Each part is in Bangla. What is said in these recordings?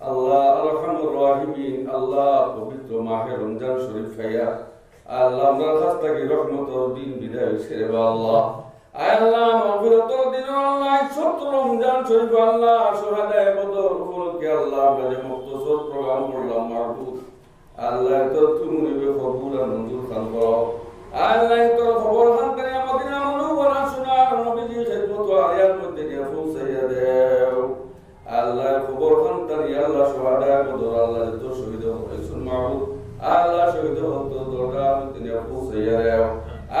আল্লাহ আরহামুর আল্লাহ আল্লাহ আমরা খাস্তাকে দিন আল্লাহ। আল্লাহ মাগফিরাত দিন আল্লাহ সত্য আল্লাহ শহাদায়ে বদর উপলক্ষে আল্লাহ আমরা যে মুক্ত প্রোগ্রাম করলাম মাহবুব আল্লাহ তো তুমি কবুল আর মঞ্জুর আল্লাহ সোহাদা বদর আল্লাহ তো শহীদ হয়েছেন মাহবুব আল্লাহ শহীদ হতো দরকার মধ্যে নিয়ে পৌঁছাইয়া দেও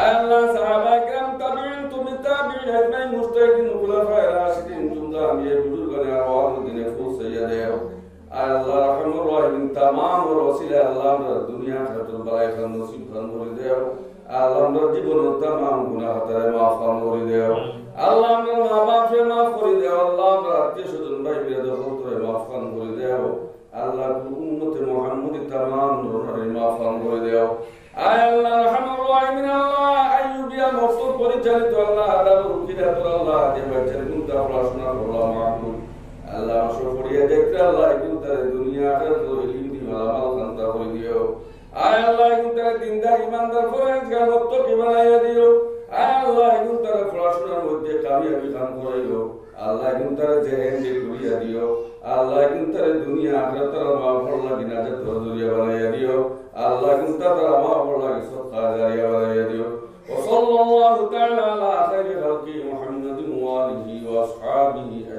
আল্লাহ সাহাবা کرام তাবিঈন তুমি তাবিঈন আজমাইন মুস্তাহিদিন খুলাফা রাশিদিন তোমরা আমি এই বুজুর্গানে আওয়াজ মধ্যে নিয়ে পৌঁছাইয়া দেও আল্লাহ রহমুর রহিম তামাম রসিলে আল্লাহ আমরা দুনিয়া খাতুল বালাই খান নসিব খান করে দেও আল্লাহ আমরা জীবন তামাম গুনাহ হাতারে মাফ খান করে দেও আল্লাহ আমরা মা বাপকে আল্লাহ আল্লাহ রহমুর রহিম, আল্লাহ আইয়ুবিয়া মকসুদ পরিচালিত আল্লাহ আদাব রুকিদা তোর আল্লাহ যে বাচ্চার গুনতা পড়াশোনা দিও আয় আল্লাহ এখন তার পড়াশোনার মধ্যে কামিয়াবি খান করাইও আল্লাহ এখন তার জেহেন যে করিয়া দিও আল্লাহ এখন তার দুনিয়া আখেরাত তার মা ফরলা বিনাজাত তোর জরিয়া বানাইয়া দিও আল্লাহ এখন তার মা ফরলা সব কাজারিয়া বানাইয়া দিও وصلى الله تعالى على خير خلقه محمد وآله وأصحابه أجمعين آمين